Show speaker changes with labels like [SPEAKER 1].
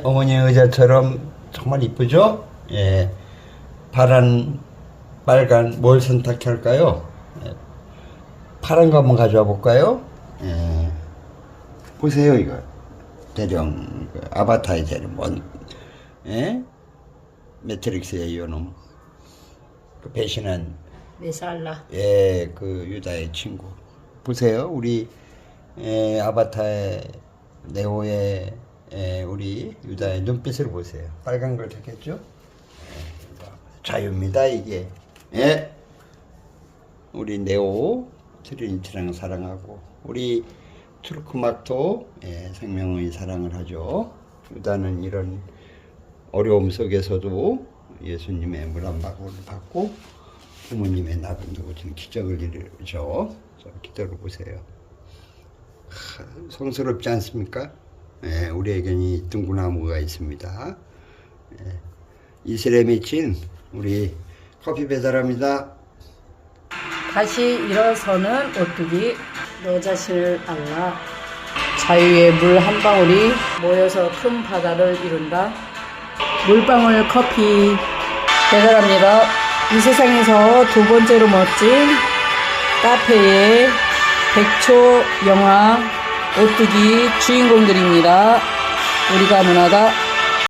[SPEAKER 1] 예, 어머니 의자처럼 정말 이쁘죠? 예, 파란, 빨간, 뭘 선택할까요? 예, 파란 거 한번 가져와 볼까요? 예, 보세요, 이거. 대령, 그 아바타의 대령, 뭔, 예? 매트릭스의 이놈. 그 배신한,
[SPEAKER 2] 메살라.
[SPEAKER 1] 예, 그 유다의 친구. 보세요, 우리, 예, 아바타의, 네오의, 예, 우리 유다의 눈빛을 보세요. 빨간 걸? 예, 이거 자유입니다, 이게. 예? 우리 네오, 트리니티랑 사랑하고, 우리 투르크막도, 예, 생명의 사랑을 하죠. 유다는 이런 어려움 속에서도 예수님의 물한 바구를 받고, 부모님의 나를 누구든 기적을 이루죠. 저 기도를 보세요. 하, 성스럽지 않습니까? 예, 우리에게는 이 둥구나무가 있습니다. 예, 이슬에 미친 우리 커피 배달합니다.
[SPEAKER 2] 다시 일어서는 오뚜기. 내 자신을 알라. 자유의 물 한 방울이 모여서 큰 바다를 이룬다. 물방울 커피. 배달합니다. 이 세상에서 두 번째로 멋진 카페의 백초 영화 오뚜기 주인공들입니다. 우리가 문화다